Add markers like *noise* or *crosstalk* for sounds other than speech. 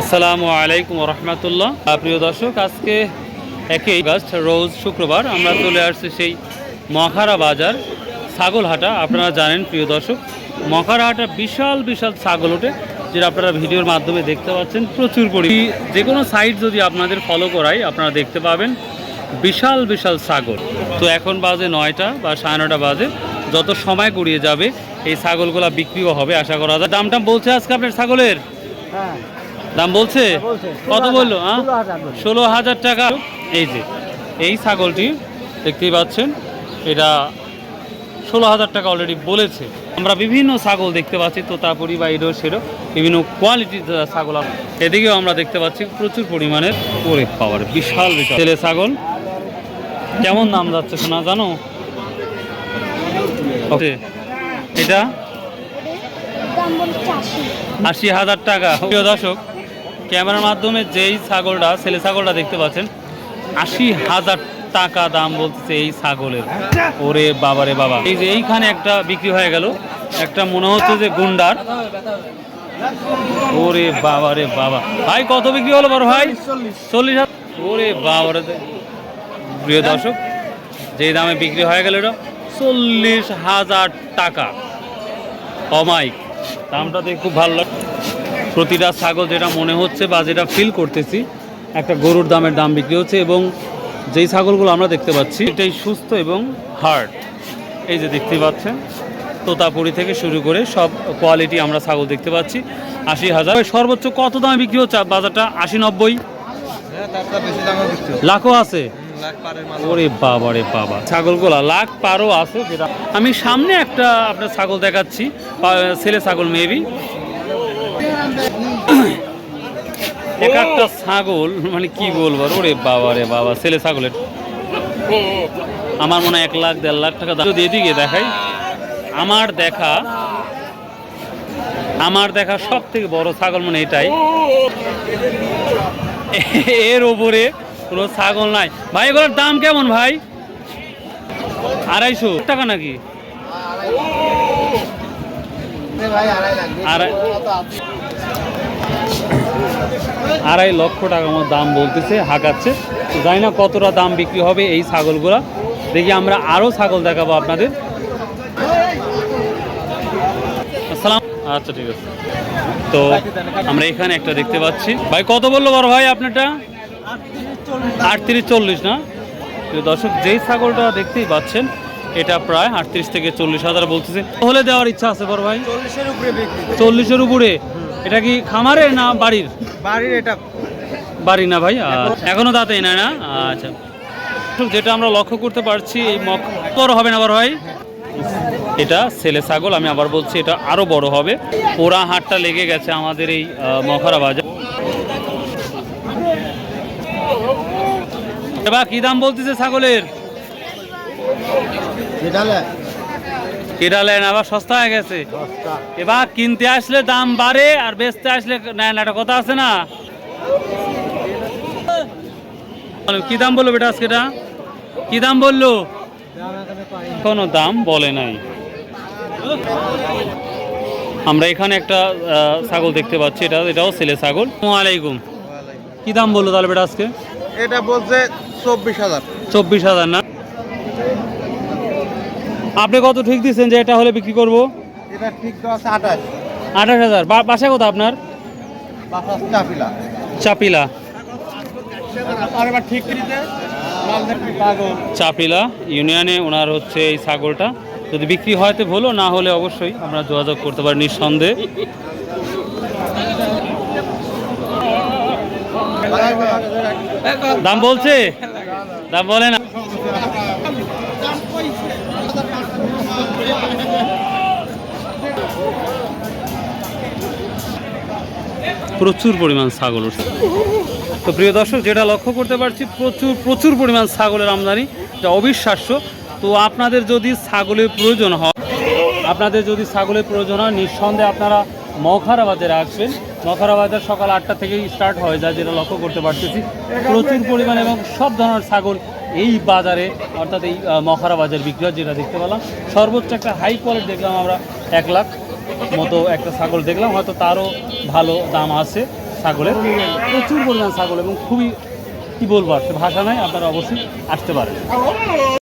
আসসালামু আলাইকুম রহমতুল্লাহ। প্রিয় দর্শক, আজকে একই আগস্ট, রোজ শুক্রবার আমরা চলে আসছি সেই মখারা বাজার, ছাগলহাটা। আপনারা জানেন, প্রিয় দর্শক মখারা হাটা বিশাল বিশাল ছাগল ওঠে, যেটা আপনারা ভিডিওর মাধ্যমে দেখতে পাচ্ছেন। প্রচুর পরি যে কোনো সাইট যদি আপনাদের ফলো করাই, আপনারা দেখতে পাবেন বিশাল বিশাল ছাগল। তো এখন বাজে নয়টা বা সাড়ে নটা বাজে। যত সময় গড়িয়ে যাবে, এই ছাগলগুলা বিক্রিও হবে, আশা করা যায়। দাম টাম বলছে আজকে আপনার ছাগলের? হ্যাঁ। দাম বলছে। কত বলল হ্যাঁ? ষোলো হাজার টাকা। এই যে এই ছাগলটি দেখতেই পাচ্ছেন এটা ষোলো হাজার টাকা অলরেডি বলেছে। আমরা বিভিন্ন ছাগল দেখতে পাচ্ছি তোতাপুরি বা এডো সেডো বিভিন্ন কোয়ালিটির ছাগল এদিকেও আমরা দেখতে পাচ্ছি প্রচুর পরিমাণের ওরে পাওয়ার বিশাল বিশাল। ছেলে ছাগল কেমন দাম যাচ্ছে শোনা জানো? ওকে এটা আশি। আশি হাজার টাকা। প্রিয় দর্শক ক্যামেরার মাধ্যমে যেই ছাগলটা, ছেলে ছাগলটা দেখতে পাচ্ছেন, আশি হাজার টাকা দাম বলতেছে এই ছাগলের। ওরে বাবারে বাবা। এই যে এইখানে একটা বিক্রি হয়ে গেল। একটা মনে হচ্ছে যে গুন্ডার। ওরে বাবারে বাবা। ভাই, কত বিক্রি হলো বড় ভাই? চল্লিশ ওরে বাবারে দে- প্রিয় দর্শক, যেই দামে বিক্রি হয়ে গেল এটা, চল্লিশ হাজার টাকা। অমাইক দামটা দেখে খুব ভালো লাগে প্রতিটা ছাগল যেটা মনে হচ্ছে বা যেটা ফিল করতেছি, একটা গরুর দামের দাম বিক্রি হচ্ছে এবং যেই ছাগলগুলো আমরা দেখতে পাচ্ছি, এটাই সুস্থ এবং হার্ড এই যে দেখতে পাচ্ছেন, তোতাপুরি থেকে শুরু করে সব কোয়ালিটি আমরা ছাগল দেখতে পাচ্ছি। আশি হাজার। সর্বোচ্চ কত দামে বিক্রি হচ্ছে বাজারটা? আশি নব্বই? লাখও আছে? ওরে বাবা রে বাবা। ছাগলগুলা লাখ পারও আছে আমি সামনে একটা আপনার ছাগল দেখাচ্ছি ছেলে ছাগল মেবি *coughs* এক একটা ছাগল মানে কি বলব ওরে বাবা রে বাবা ছেলে ছাগলের। আমার মনে হয় এক লাখ দেড় লাখ টাকা যদি এদিকে দেখাই আমার দেখা আমার দেখা সব থেকে বড় ছাগল মানে এটাই। এর ওপরে কোনো ছাগল নাই। ভাই এগুলোর দাম কেমন ভাই? আড়াইশো টাকা নাকি? আড়াই আড়াই লক্ষ টাকা মতো দাম বলতেছে হাঁকাচ্ছে। তো জানি না কতটা দাম বিক্রি হবে এই ছাগলগুলা। দেখি আমরা আরও ছাগল দেখাবো আপনাদের। আসসালাম আচ্ছা ঠিক আছে। তো আমরা এখানে একটা দেখতে পাচ্ছি। ভাই কত বলল বড় ভাই আপনারটা? আটত্রিশ চল্লিশ না? দর্শক যেই ছাগলটা দেখতেই পাচ্ছেন এটা প্রায় আটত্রিশ থেকে চল্লিশ হাজার বলতেছে। হলে দেওয়ার ইচ্ছা আছে বড় ভাই? চল্লিশের উপরে চল্লিশের উপরে? এটা কি খামারে না বাড়ির? বাড়ির এটা। বাড়ি না ভাই? আচ্ছা, এখনও দাঁতেই না না? আচ্ছা। তো যেটা আমরা লক্ষ্য করতে পারছি এই মক বড় হবে না বড় ভাই? এটা ছেলে ছাগল আমি আবার বলছি এটা আরও বড় হবে। পোড়া হাটটা লেগে গেছে আমাদের এই মখরা বাজার। এবার কি দাম বলতেছে ছাগলের? কেরালেন আবার সস্তা হয়ে গেছে। এবার কিনতে আসলে দাম বাড়ে আর বেচতে আসলে নেয় না একটা কথা আছে না? কি দাম বলল বেটা আজকে এটা? কি দাম বলল? কোনো দাম বলে নাই। আমরা এখানে একটা ছাগল দেখতে পাচ্ছি এটা এটাও ছেলে ছাগল। আলাইকুম। কি দাম বলল তাহলে বেটা আজকে? এটা বলছে চব্বিশ হাজার। চব্বিশ হাজার না? আপনি কত ঠিক দিচ্ছেন যে এটা হলে বিক্রি করব? এটা ঠিক তো আছে আঠাশ। আঠাশ হাজার। বা- বাসা কোথা আপনার? বাসা চাপিলা। চাপিলা। চাপিলা ইউনিয়নে ওনার হচ্ছে এই ছাগলটা। যদি বিক্রি হয় তো ভালো না হলে অবশ্যই আমরা যোগাযোগ করতে পারি নিঃসন্দেহে। দাম বলছে? দাম বলে না। প্রচুর পরিমাণ ছাগল উঠছে। তো প্রিয় দর্শক যেটা লক্ষ্য করতে পারছি প্রচুর প্রচুর পরিমাণ ছাগলের আমদানি যা অবিশ্বাস্য। তো আপনাদের যদি ছাগলের প্রয়োজন হয় আপনাদের যদি ছাগলের প্রয়োজন হয় নিঃসন্দেহে আপনারা মখারা বাজারে আসবেন। সকাল আটটা থেকেই স্টার্ট হয়ে যায় যেটা লক্ষ্য করতে পারতেছি। প্রচুর পরিমাণ এবং সব ধরনের ছাগল এই বাজারে অর্থাৎ এই আহ, মখারা বাজার বিক্রি হয় যেটা দেখতে পেলাম। সর্বোচ্চ একটা হাই কোয়ালিটি দেখলাম আমরা এক লাখ। মতো একটা ছাগল দেখলাম, হয়তো তারও ভালো দাম আছে ছাগলের। প্রচুর পরিমাণ ছাগল এবং খুবই, কী বলব, আর ভাষা নাই, আপনারা অবশ্যই আসতে পারেন।